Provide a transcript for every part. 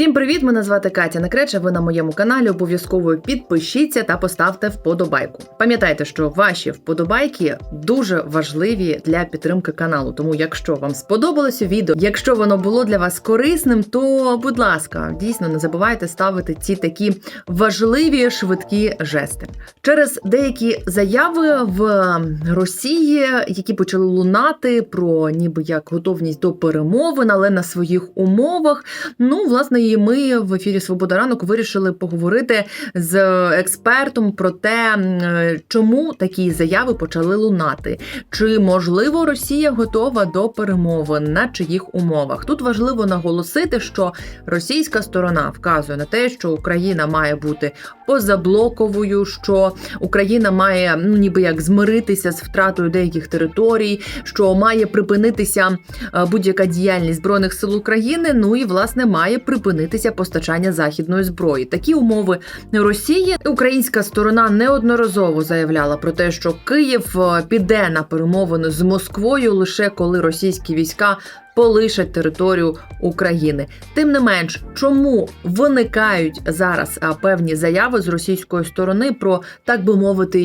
Всім привіт! Мене звати Катя Накреча. Ви на моєму каналі. Обов'язково підпишіться та поставте вподобайку. Пам'ятайте, що ваші вподобайки дуже важливі для підтримки каналу. Тому, якщо вам сподобалося відео, якщо воно було для вас корисним, то будь ласка, дійсно не забувайте ставити ці такі важливі швидкі жести. Через деякі заяви в Росії, які почали лунати про ніби як готовність до перемовин, але на своїх умовах. Ну, власне, і ми в ефірі Свобода ранок вирішили поговорити з експертом про те, чому такі заяви почали лунати. Чи можливо Росія готова до перемовин на чиїх умовах? Тут важливо наголосити, що російська сторона вказує на те, що Україна має бути позаблоковою, що Україна має ну ніби як змиритися з втратою деяких територій, що має припинитися е, будь-яка діяльність збройних сил України. Ну і власне має припинитися постачання західної зброї. Такі умови Росії. Українська сторона неодноразово заявляла про те, що Київ е, піде на перемовини з Москвою лише коли російські війська. Полишать територію України. Тим не менш, чому виникають зараз певні заяви з російської сторони про так би мовити,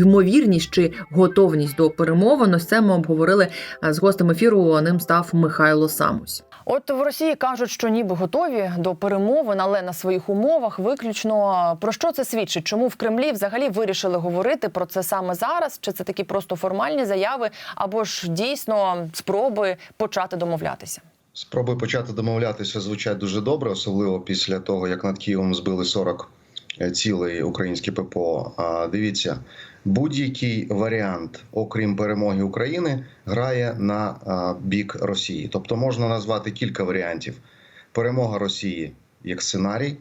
ймовірність чи готовність до перемовин? Ось це ми обговорили з гостем ефіру. Ним став Михайло Самусь. От в Росії кажуть, що ніби готові до перемовин, але на своїх умовах виключно про що це свідчить? Чому в Кремлі взагалі вирішили говорити про це саме зараз? Чи це такі просто формальні заяви, або ж дійсно спроби почати домовлятися? Спроби почати домовлятися звучать дуже добре, особливо після того, як над Києвом збили 40 цілей українські ППО. А дивіться, будь-який варіант, окрім перемоги України, грає на бік Росії. Тобто можна назвати кілька варіантів: перемога Росії як сценарій.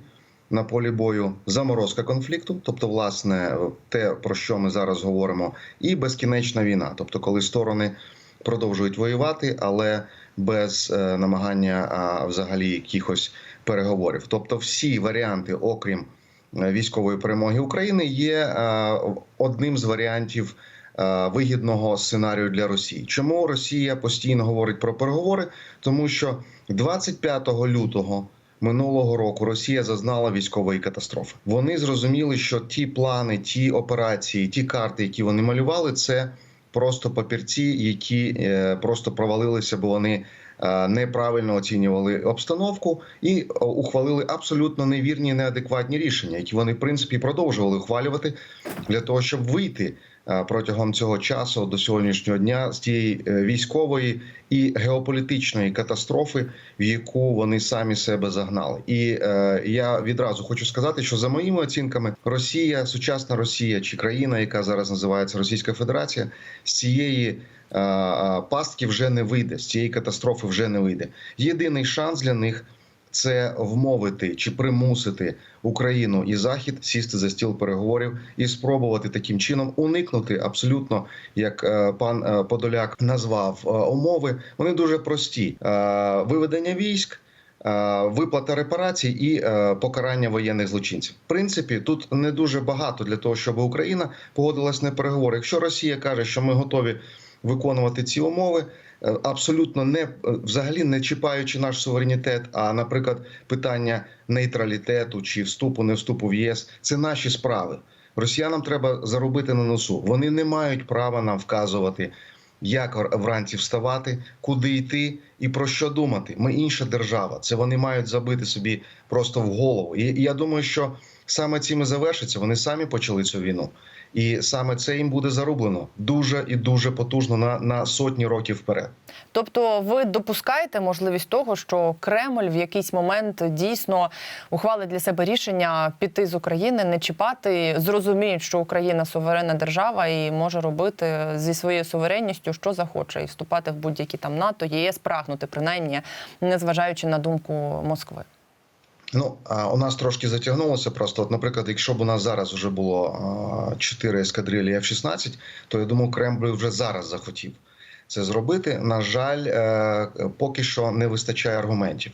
На полі бою заморозка конфлікту, тобто, власне, те про що ми зараз говоримо, і безкінечна війна, тобто, коли сторони продовжують воювати, але без е, намагання взагалі якихось переговорів. Тобто, всі варіанти, окрім е, військової перемоги України, є е, одним з варіантів. Вигідного сценарію для Росії, чому Росія постійно говорить про переговори? Тому що 25 лютого минулого року Росія зазнала військової катастрофи. Вони зрозуміли, що ті плани, ті операції, ті карти, які вони малювали, це просто папірці, які е, просто провалилися, бо вони е, неправильно оцінювали обстановку і е, ухвалили абсолютно невірні, неадекватні рішення, які вони в принципі продовжували ухвалювати для того, щоб вийти протягом цього часу до сьогоднішнього дня з тієї е, військової і геополітичної катастрофи, в яку вони самі себе загнали. І е, я відразу хочу сказати, що за моїми оцінками, Росія, сучасна Росія чи країна, яка зараз називається Російська Федерація, з цієї е, е, пастки вже не вийде, з цієї катастрофи вже не вийде. Єдиний шанс для них. Це вмовити чи примусити Україну і Захід сісти за стіл переговорів і спробувати таким чином уникнути абсолютно, як е, пан е, Подоляк назвав е, умови. Вони дуже прості: виведення військ. Виплата репарацій і покарання воєнних злочинців. В принципі, тут не дуже багато для того, щоб Україна погодилась на переговори. Якщо Росія каже, що ми готові виконувати ці умови, абсолютно не е, взагалі не чіпаючи наш суверенітет. А, наприклад, питання нейтралітету чи вступу, не вступу в ЄС це наші справи. Росіянам треба заробити на носу. Вони не мають права нам вказувати, як вранці вставати, куди йти і про що думати. Ми інша держава. Це вони мають забити собі просто в голову. І я думаю, що саме цим і завершиться. Вони самі почали цю війну. І саме це їм буде зарублено дуже і дуже потужно на, на сотні років вперед. Тобто, ви допускаєте можливість того, що Кремль в якийсь момент дійсно ухвалить для себе рішення піти з України, не чіпати, зрозуміють, що Україна суверенна держава і може робити зі своєю суверенністю, що захоче, і вступати в будь-які там НАТО, ЄС, прагнути принаймні, незважаючи на думку Москви. Ну у нас трошки затягнулося. Просто, от, наприклад, якщо б у нас зараз вже було 4 ескадрилі F-16, то я думаю, Кремль вже зараз захотів це зробити. На жаль, е, поки що не вистачає аргументів.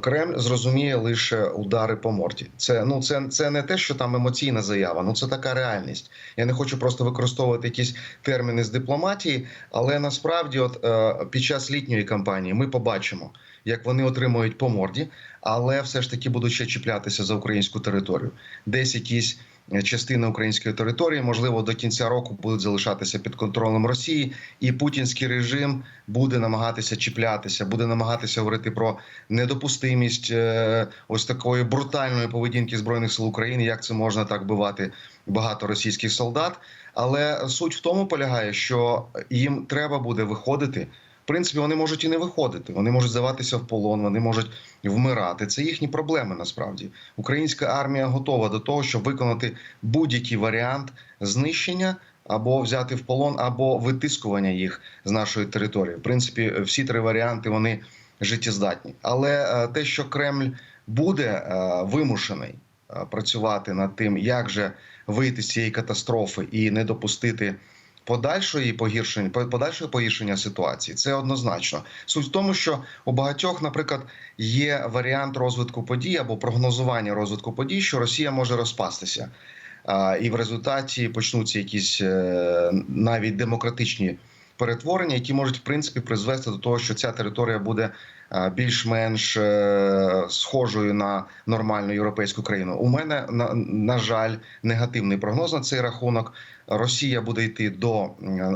Кремль зрозуміє лише удари по морді. Це ну це, це не те, що там емоційна заява. Ну це така реальність. Я не хочу просто використовувати якісь терміни з дипломатії, але насправді, от е, під час літньої кампанії, ми побачимо, як вони отримують по морді, але все ж таки будуть ще чіплятися за українську територію. Десь якісь частини української території, можливо, до кінця року будуть залишатися під контролем Росії, і путінський режим буде намагатися чіплятися, буде намагатися говорити про недопустимість е, ось такої брутальної поведінки збройних сил України, як це можна так вбивати багато російських солдат. Але суть в тому полягає, що їм треба буде виходити. Принципі, вони можуть і не виходити. Вони можуть здаватися в полон, вони можуть вмирати. Це їхні проблеми. Насправді українська армія готова до того, щоб виконати будь-який варіант знищення або взяти в полон, або витискування їх з нашої території. В принципі, всі три варіанти вони життєздатні. Але е, те, що Кремль буде е, вимушений е, працювати над тим, як же вийти з цієї катастрофи і не допустити подальшої погіршення, подальшого погіршення ситуації, це однозначно. Суть в тому, що у багатьох, наприклад, є варіант розвитку подій або прогнозування розвитку подій, що Росія може розпастися. І в результаті почнуться якісь е, навіть демократичні перетворення, які можуть в принципі призвести до того, що ця територія буде е, більш-менш е, схожою на нормальну європейську країну. У мене на, на жаль негативний прогноз на цей рахунок. Росія буде йти до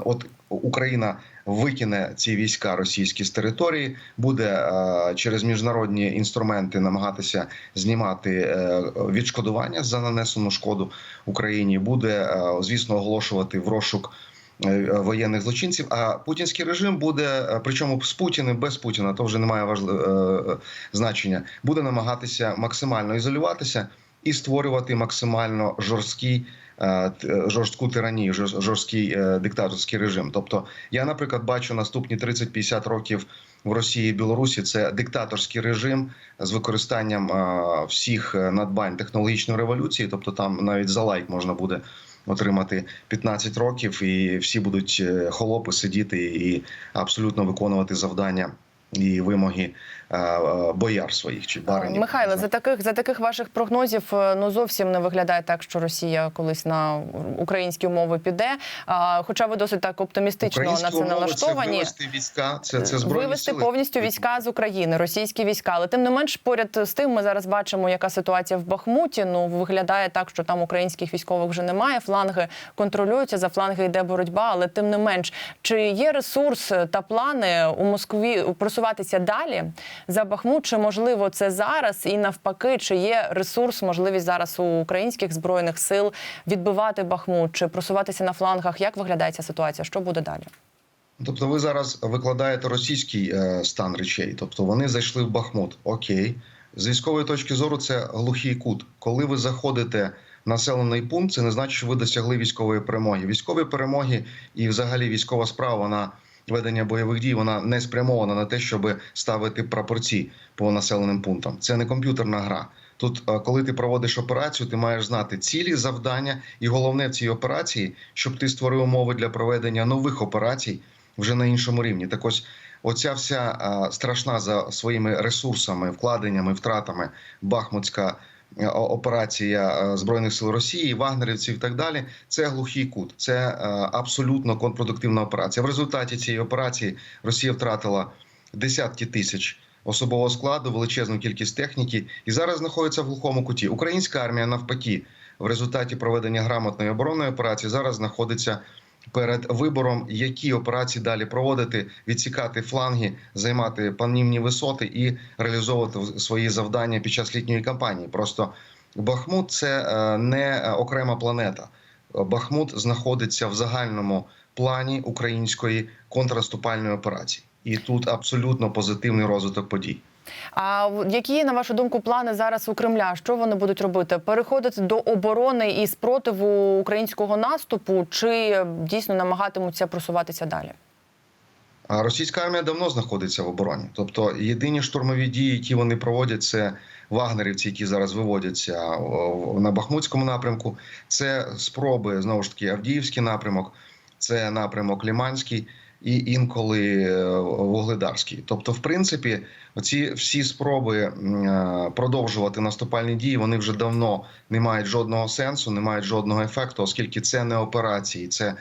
от Україна викине ці війська російські з території, буде е, через міжнародні інструменти намагатися знімати відшкодування за нанесену шкоду Україні. Буде звісно оголошувати в розшук воєнних злочинців. А путінський режим буде, е, причому з Путіним, без Путіна, то вже не має важливого значення. Буде намагатися максимально ізолюватися і створювати максимально жорсткий. е, Жорстку тиранію, жорс- жорсткий е, диктаторський режим. Тобто, я, наприклад, бачу наступні 30-50 років в Росії і Білорусі це диктаторський режим з використанням е, всіх е, надбань технологічної революції. Тобто, там навіть за лайк можна буде отримати 15 років, і всі будуть е, холопи сидіти і абсолютно виконувати завдання і вимоги бояр своїх чи баринів. Михайло, за таких за таких ваших прогнозів е, ну зовсім не виглядає так, що Росія колись на українські умови піде. А, хоча ви досить так оптимістично на це налаштовані. Це вивести війська, це, це збройні вивести сили. повністю війська з України, російські війська. Але тим не менш, поряд з тим, ми зараз бачимо, яка ситуація в Бахмуті. Ну виглядає так, що там українських військових вже немає. Фланги контролюються, за фланги йде боротьба. Але тим не менш, чи є ресурс та плани у Москві просуватися далі за Бахмут? Чи можливо це зараз? І навпаки, чи є ресурс, можливість зараз у українських збройних сил відбивати Бахмут чи просуватися на флангах? Як виглядає ця ситуація? Що буде далі? Тобто, ви зараз викладаєте російський е, стан речей. Тобто вони зайшли в Бахмут. Окей, з військової точки зору це глухий кут. Коли ви заходите населений пункт, це не значить, що ви досягли військової перемоги. Військові перемоги і, взагалі, військова справа вона. Ведення бойових дій вона не спрямована на те, щоб ставити прапорці по населеним пунктам. Це не комп'ютерна гра. Тут, е, коли ти проводиш операцію, ти маєш знати цілі, завдання, і головне в цій операції, щоб ти створив умови для проведення нових операцій вже на іншому рівні. Так ось оця вся страшна за своїми ресурсами, вкладеннями, втратами Бахмутська е, операція е, збройних сил Росії, вагнерівців і так далі. Це глухий кут, це е, абсолютно контрпродуктивна операція. В результаті цієї операції Росія втратила десятки тисяч. Особового складу, величезну кількість техніки, і зараз знаходиться в глухому куті. Українська армія навпаки, в результаті проведення грамотної оборонної операції зараз знаходиться перед вибором, які операції далі проводити, відсікати фланги, займати панівні висоти і реалізовувати свої завдання під час літньої кампанії. Просто Бахмут це е, не окрема планета. Бахмут знаходиться в загальному плані української контрнаступальної операції, і тут абсолютно позитивний розвиток подій. А які на вашу думку плани зараз у Кремля? Що вони будуть робити? Переходити до оборони і спротиву українського наступу, чи дійсно намагатимуться просуватися далі? Російська армія давно знаходиться в обороні. Тобто, єдині штурмові дії, які вони проводять, це вагнерівці, які зараз виводяться на Бахмутському напрямку. Це спроби знову ж таки Авдіївський напрямок, це напрямок Ліманський і інколи е, Вугледарський. Тобто, в принципі, оці всі спроби е, продовжувати наступальні дії, вони вже давно не мають жодного сенсу, не мають жодного ефекту, оскільки це не операції, це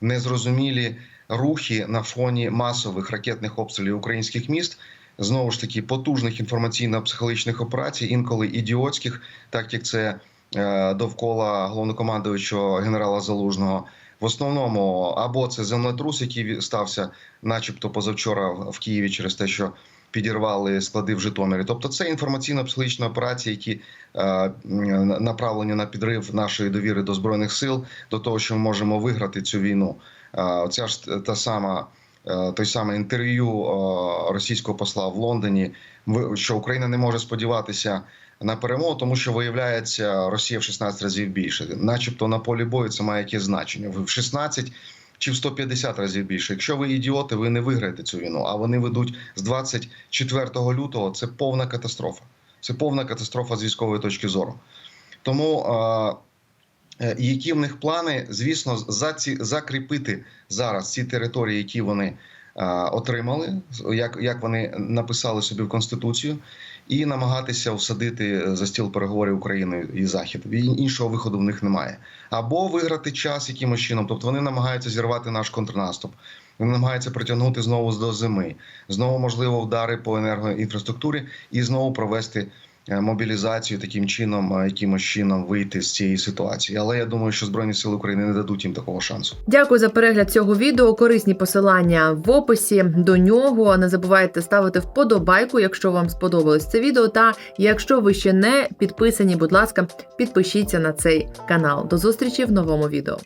незрозумілі рухи на фоні масових ракетних обстрілів українських міст. знову ж таки потужних інформаційно-психологічних операцій, інколи ідіотських, так як це е, довкола головнокомандуючого генерала Залужного. В основному або це землетрус, який стався, начебто, позавчора в Києві через те, що підірвали склади в Житомирі. Тобто, це інформаційно-психологічні операції, які е, направлені на підрив нашої довіри до збройних сил, до того, що ми можемо виграти цю війну. Е, Ця ж та сама. е, Той самий інтерв'ю е, російського посла в Лондоні, що Україна не може сподіватися на перемогу, тому що виявляється Росія в 16 разів більше, начебто на полі бою це має якесь значення. В 16 чи в 150 разів більше. Якщо ви ідіоти, ви не виграєте цю війну. А вони ведуть з 24 лютого. Це повна катастрофа. Це повна катастрофа з військової точки зору. Тому е, які в них плани, звісно, за ці закріпити зараз ці території, які вони е, отримали, як, як вони написали собі в конституцію, і намагатися всадити за стіл переговорів України і Захід. Іншого виходу в них немає. Або виграти час якимось чином, тобто вони намагаються зірвати наш контрнаступ. Вони намагаються притягнути знову до зими, знову можливо вдари по енергоінфраструктурі і знову провести е, мобілізацію таким чином, е, якимось чином вийти з цієї ситуації. Але я думаю, що збройні сили України не дадуть їм такого шансу. Дякую за перегляд цього відео. Корисні посилання в описі до нього. Не забувайте ставити вподобайку, якщо вам сподобалось це відео. Та якщо ви ще не підписані, будь ласка, підпишіться на цей канал. До зустрічі в новому відео.